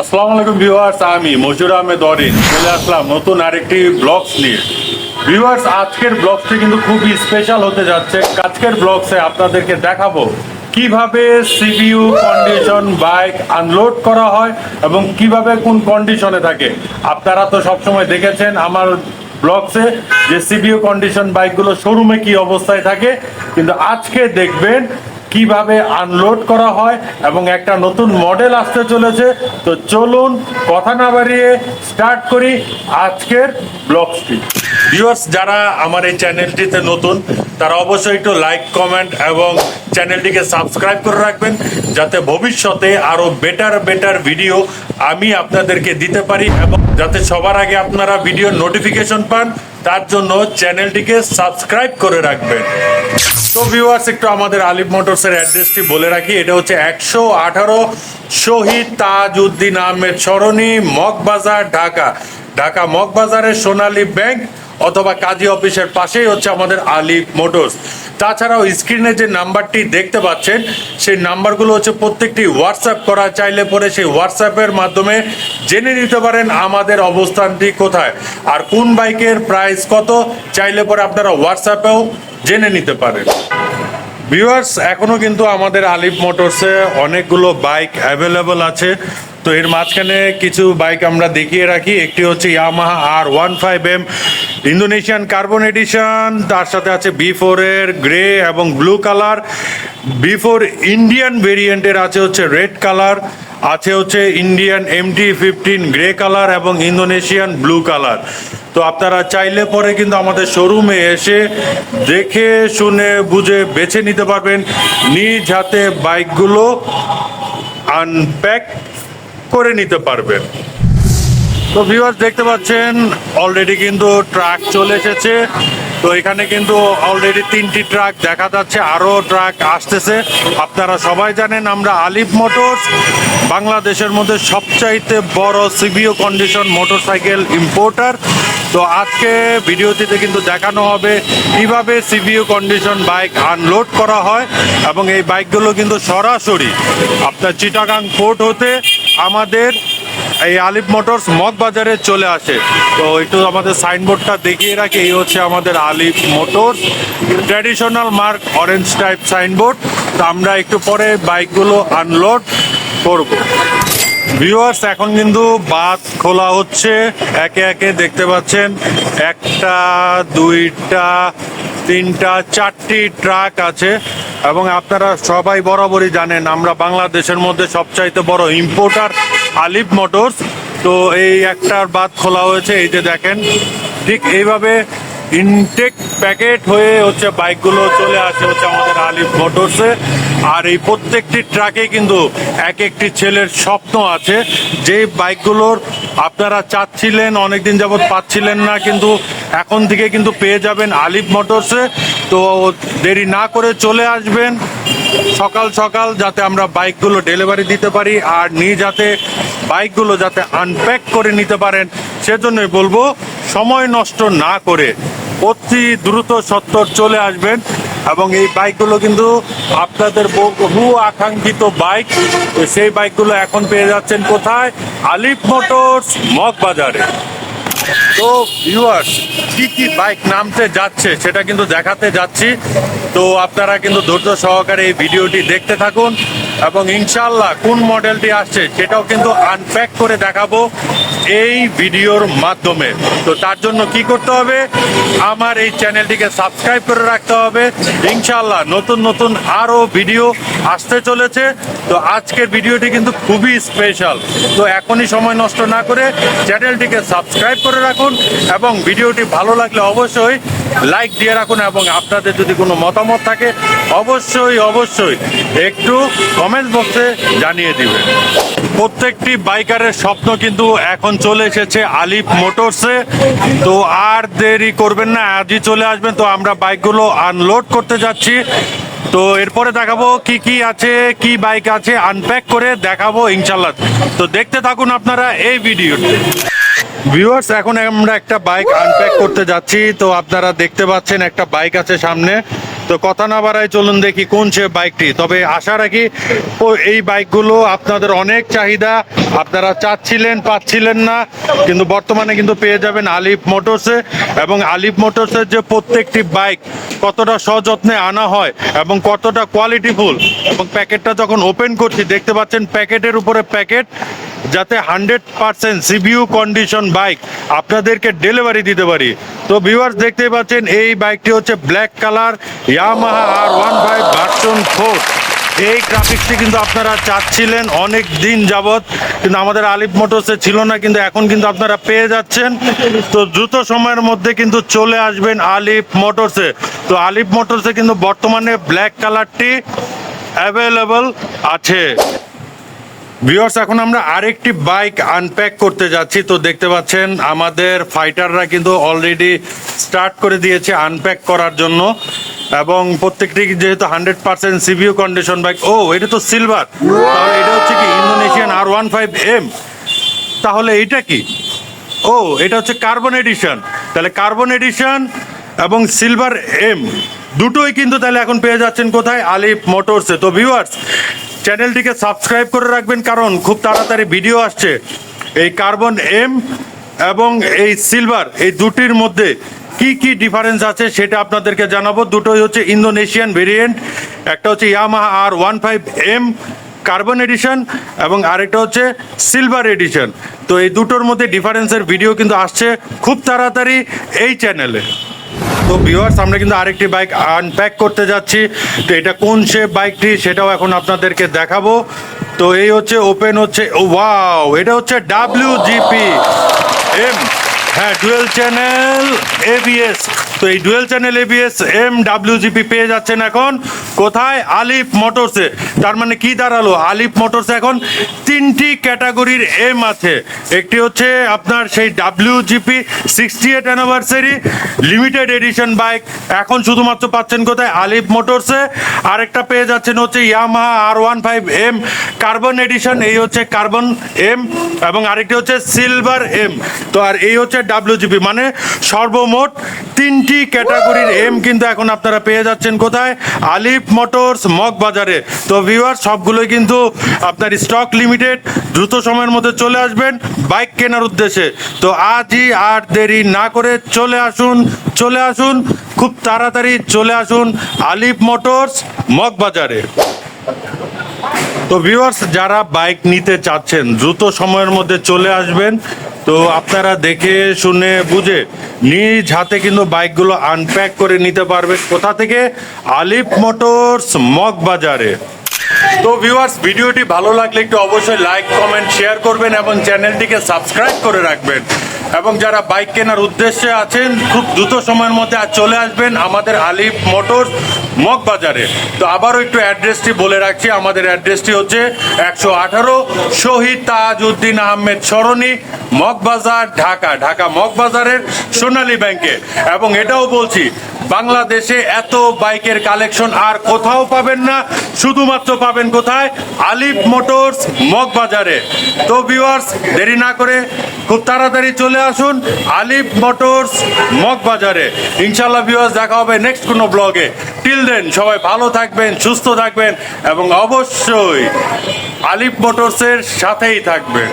আসসালামু আলাইকুম ভিউয়ার্স, আমি মজুর আহমেদ অরিন। চলে আসলাম নতুন আরেকটি ব্লগস নিয়ে। ভিউয়ার্স, আজকের ব্লগসটি কিন্তু খুবই স্পেশাল হতে যাচ্ছে। আজকের ব্লগসে আপনাদেরকে দেখাবো কীভাবে সিবিইউ কন্ডিশন বাইক আনলোড করা হয় এবং কীভাবে কোন কন্ডিশনে থাকে। আপনারা তো সবসময় দেখেছেন আমার ব্লগসে যে সিবিইউ কন্ডিশন বাইকগুলো শোরুমে কি অবস্থায় থাকে। কিন্তু আজকে দেখবেন কীভাবে আনলোড করা হয় এবং একটা নতুন মডেল আসতে চলেছে। তো চলুন কথা না বাড়িয়ে স্টার্ট করি আজকের ব্লগসটি ভিউয়ার্স যারা আমার এই চ্যানেলটিতে নতুন, তারা অবশ্যই একটু লাইক কমেন্ট এবং চ্যানেলটিকে সাবস্ক্রাইব করে রাখবেন, যাতে ভবিষ্যতে আরও বেটার বেটার ভিডিও আমি আপনাদেরকে দিতে পারি এবং যাতে সবার আগে আপনারা ভিডিও নোটিফিকেশন পান। তার জন্য চ্যানেলটিকে সাবস্ক্রাইব করে রাখবেন। তো ভিউয়ার্স একটু আমাদের আলিফ মোটরসের অ্যাড্রেসটি বলে রাখি। এটা হচ্ছে একশো আঠারো শহীদ তাজউদ্দিন আহমেদ সরণি, মগবাজার, ঢাকা। ঢাকা মগবাজারের সোনালী ব্যাংক অথবা কাজী অফিসের পাশেই হচ্ছে আমাদের আলিফ মোটরস। তাছাড়াও স্ক্রিনে যে নাম্বারটি দেখতে পাচ্ছেন, সেই নাম্বারগুলো হচ্ছে প্রত্যেকটি হোয়াটসঅ্যাপ করা। চাইলে পরে সেই হোয়াটসঅ্যাপের মাধ্যমে জেনে নিতে পারেন আমাদের অবস্থানটি কোথায়। আর কোন বাইকের প্রাইস কত, চাইলে পরে আপনারা হোয়াটসঅ্যাপেও জেনে নিতে পারেন। ভিউয়ার্স এখনও কিন্তু আমাদের আলিফ মোটরসে অনেকগুলো বাইক অ্যাভেলেবল আছে। তো এর মাঝখানে কিছু বাইক আমরা দেখিয়ে রাখি। একটি হচ্ছে Yamaha R one five M Indonesian carbon edition তার সাথে আছে বি ফোরের গ্রে এবং blue colour B four Indian ভেরিয়েন্টের আছে হচ্ছে রেড কালার আছে হচ্ছে Indian MT fifteen grey colour এবং ইন্দোনেশিয়ান ব্লু কালার তো আপনারা চাইলে পরে কিন্তু আমাদের শোরুমে এসে দেখে, শুনে, বুঝে, বেছে নিতে পারবেন। নিজ হাতে বাইকগুলো আনপ্যাক করে নিতে পারবেন। তো ভিউয়ার্স দেখতে পাচ্ছেন অলরেডি কিন্তু ট্রাক চলে এসেছে। তো এখানে কিন্তু অলরেডি তিনটি ট্রাক দেখা যাচ্ছে, আরও ট্রাক আসতেছে। আপনারা সবাই জানেন আমরা আলিফ মোটরস, বাংলাদেশের মধ্যে সবচাইতে বড় সিবিও কন্ডিশন মোটরসাইকেল ইম্পোর্টার তো আজকে ভিডিওটিতে কিন্তু দেখানো হবে কীভাবে সিবিও কন্ডিশন বাইক আনলোড করা হয় এবং এই বাইকগুলো কিন্তু সরাসরি আপনার চিটাগাং পোর্ট হতে আমাদের এই আলিফ মোটরস মগ বাজারে চলে আসে। তো একটু আমাদের সাইনবোর্ডটা দেখিয়ে রাখি, এই হচ্ছে আমাদের Alif motors. Traditional mark orange type signboard. তো আমরা একটু পরে বাইকগুলো আনলোড করব। ভিউয়ার্স, এখন কিন্তু বাদ খোলা হচ্ছে। একে একে দেখতে পাচ্ছেন, একটা, দুইটা, তিনটা, চারটি ট্রাক আছে। এবং আপনারা সবাই বরাবরই জানেন, আমরা বাংলাদেশের মধ্যে সবচাইতে বড় ইম্পোর্টার আলিফ মোটরস। তো এই একটার বাদ খোলা হয়েছে, এই যে দেখেন। ঠিক এইভাবে ইনটেক প্যাকেট হয়ে হচ্ছে বাইকগুলো চলে আসে হচ্ছে আমাদের আলিফ মোটরসে। আর এই প্রত্যেকটি ট্রাকে কিন্তু এক একটি ছেলের স্বপ্ন আছে। যে বাইকগুলোর আপনারা চাচ্ছিলেন, অনেকদিন যাবৎ পাচ্ছিলেন না, কিন্তু এখন থেকে কিন্তু পেয়ে যাবেন আলিফ মোটরসে। তো দেরি না করে চলে আসবেন। সকাল সকাল যাতে আমরা বাইকগুলো ডেলিভারি দিতে পারি আর নিয়ে যাতে বাইকগুলো যাতে আনপ্যাক করে নিতে পারেন, সেজন্যই বলব সময় নষ্ট না করে অতি দ্রুত সত্তর চলে আসবেন এবং এই বাইকগুলো কিন্তু আপনাদের বহু আকাঙ্ক্ষিত বাইক সেই বাইকগুলো এখন পেয়ে যাচ্ছেন কোথায়? আলিফ মোটরস মগ বাজারে তো ভিউয়ার্স কি কি বাইক নামতে যাচ্ছে সেটা কিন্তু দেখাতে যাচ্ছি। তো আপনারা কিন্তু ধৈর্য সহকারে এই ভিডিওটি দেখতে থাকুন এবং ইনশাল্লাহ কোন মডেলটি আসছে সেটাও কিন্তু আনপ্যাক করে দেখাবো এই ভিডিওর মাধ্যমে। তো তার জন্য কি করতে হবে? আমার এই চ্যানেলটিকে সাবস্ক্রাইব করে রাখতে হবে। ইনশাল্লাহ নতুন নতুন আরও ভিডিও আসতে চলেছে। তো আজকের ভিডিওটি কিন্তু খুবই স্পেশাল তো এখনই সময় নষ্ট না করে চ্যানেলটিকে সাবস্ক্রাইব করে রাখুন। এবং ভিডিওটি ভালো লাগলে অবশ্যই লাইক দিয়ে রাখুন এবং আপনাদের যদি কোনো মতামত থাকে, অবশ্যই অবশ্যই একটু কমেন্ট বক্সে জানিয়ে দিবেন। প্রত্যেকটি বাইকারের স্বপ্ন কিন্তু এখন চলে এসেছে আলিফ মোটরসে তো আর দেরি করবেন না, আজই চলে আসবেন। তো আমরা বাইকগুলো আনলোড করতে যাচ্ছি। তো এরপরে দেখাবো কি কি আছে, কি বাইক আছে আনপ্যাক করে দেখাবো ইনশাল্লাহ তো দেখতে থাকুন আপনারা এই ভিডিওটি ভিউয়ার্স এখন আমরা একটা বাইক আনপ্যাক করতে যাচ্ছি। তো আপনারা দেখতে পাচ্ছেন একটা বাইক আছে সামনে। তো কথা না বাড়ায় চলুন দেখি কোন সে বাইকটি তবে আশা রাখি ও এই বাইকগুলো আপনাদের অনেক চাহিদা। আপনারা চাচ্ছিলেন, পাচ্ছিলেন না। কিন্তু বর্তমানে কিন্তু পেয়ে যাবেন আলিফ মোটরসে এবং আলিফ মোটরসের যে প্রত্যেকটি বাইক কতটা সযত্নে আনা হয় এবং কতটা কোয়ালিটিফুল এবং প্যাকেটটা যখন ওপেন করছি, দেখতে পাচ্ছেন প্যাকেটের উপরে প্যাকেট যাতে hundred percent CBU condition bike আপনাদেরকে ডেলিভারি দিতে পারি। তো ভিউয়ার্স দেখতে পাচ্ছেন, এই বাইকটি হচ্ছে black colour Yamaha R one five version four এই গ্রাফিক্সটি কিন্তু আপনারা চাচ্ছিলেন অনেক দিন যাবৎ, কিন্তু আমাদের আলিফ মোটরসে ছিল না, কিন্তু এখন কিন্তু আপনারা পেয়ে যাচ্ছেন। তো দ্রুত সময়ের মধ্যে কিন্তু চলে আসবেন আলিফ মোটরসে তো আলিফ মোটরসে কিন্তু বর্তমানে ব্ল্যাক কালারটি অ্যাভেলেবল আছে। ভিউয়ার্স এখন আমরা আরেকটি বাইক আনপ্যাক করতে যাচ্ছি। তো দেখতে পাচ্ছেন, আমাদের ফাইটাররা কিন্তু অলরেডি স্টার্ট করে দিয়েছে আনপ্যাক করার জন্য। এবং প্রত্যেকটি যেহেতু hundred percent CBU condition bike ও, এটা তো সিলভার তাহলে এটা হচ্ছে কি Indonesian R one five M তাহলে এটা কি? ও, এটা হচ্ছে কার্বন এডিশন তাহলে কার্বন এডিশন এবং সিলভার এম দুটোই কিন্তু তাহলে এখন পেয়ে যাচ্ছেন কোথায়? আলিফ মোটরসে তো ভিউয়ার্স চ্যানেলটিকে সাবস্ক্রাইব করে রাখবেন, কারণ খুব তাড়াতাড়ি ভিডিও আসছে। এই কার্বন এম এবং এই সিলভার, এই দুটির মধ্যে কি কি ডিফারেন্স আছে সেটা আপনাদেরকে জানাব। দুটোই হচ্ছে ইন্দোনেশিয়ান ভেরিয়েন্ট একটা হচ্ছে Yamaha R one five M carbon edition এবং আরেকটা হচ্ছে সিলভার এডিশন তো এই দুটোর মধ্যে ডিফারেন্সের ভিডিও কিন্তু আসছে খুব তাড়াতাড়ি এই চ্যানেলে তো ভিউয়ার্স আমরা কিন্তু আরেকটি বাইক আনপ্যাক করতে যাচ্ছি। তো এটা কোন সে বাইকটি সেটাও এখন আপনাদেরকে দেখাবো। তো এই হচ্ছে ওপেন হচ্ছে ওয়াও এটা হচ্ছে ডাব্লিউ জিপি এম হ্যাঁ ডুয়েল চ্যানেল এবিএস তো এই dual channel ABS M WGP পেয়ে যাচ্ছেন এখন। কোথায়? আলিফ মোটরসে তার মানে কি দাঁড়াল? আলিফ মোটরসে এখন তিনটি ক্যাটাগরির এম আছে। একটি হচ্ছে আপনার সেই WGP sixty eight anniversary limited edition bike এখন শুধুমাত্র পাচ্ছেন কোথায়? আলিফ মোটরসে আরেকটা পেয়ে যাচ্ছেন হচ্ছে Yamaha R one five M carbon edition এই হচ্ছে কার্বন এম এবং আরেকটি হচ্ছে সিলভার এম তো আর এই হচ্ছে ডাব্লিউজিপি মানে সর্বমোট তিনটি ক্যাটাগরির এম কিন্তু এখন আপনারা পেয়ে যাচ্ছেন কোথায়? আলিফ মোটরস মগ বাজারে তো ভিউয়ার সবগুলোই কিন্তু আপনার স্টক লিমিটেড দ্রুত সময়ের মধ্যে চলে আসবেন বাইক কেনার উদ্দেশ্যে। তো আজই আর দেরি না করে চলে আসুন চলে আসুন খুব তাড়াতাড়ি চলে আসুন আলিফ মোটরস মগ বাজারে তো ভিউয়ার্স যারা বাইক নিতে চাচ্ছেন দ্রুত সময়ের মধ্যে চলে আসবেন। তো আপনারা দেখে শুনে বুঝে নিজ হাতে কিন্তু বাইকগুলো আনপ্যাক করে নিতে পারবে কোথা থেকে? আলিফ মোটরস মগ বাজারে তো ভিউয়ার্স ভিডিওটি ভালো লাগলে একটু অবশ্যই লাইক কমেন্ট শেয়ার করবেন এবং চ্যানেলটিকে সাবস্ক্রাইব করে রাখবেন। এবং যারা বাইক কেনার উদ্দেশ্যে আছেন, খুব দ্রুত সময়ের মধ্যে আজ চলে আসবেন আমাদের আলিফ মোটরস মগ বাজারে তো আবারও একটু অ্যাড্রেসটি বলে রাখছি, আমাদের অ্যাড্রেসটি হচ্ছে একশো আঠারো শহীদ তাজউদ্দিন আহমেদ সরণি, মগবাজার, ঢাকা। ঢাকা মগবাজারের সোনালী ব্যাংকে এবং এটাও বলছি বাংলাদেশে এত বাইকের কালেকশন আর কোথাও পাবেন না, শুধুমাত্র পাবেন কোথায়? আলিফ মোটরস মগবাজারে। তো ভিউয়ার্স দেরি না করে খুব তাড়াতাড়ি চলে আসুন আলিফ মোটরস মগবাজারে। ইনশাল্লাহ ভিউয়ার্স দেখা হবে নেক্সট কোনো ব্লগে টিল দেন সবাই ভালো থাকবেন, সুস্থ থাকবেন এবং অবশ্যই আলিফ মোটরসের সাথেই থাকবেন।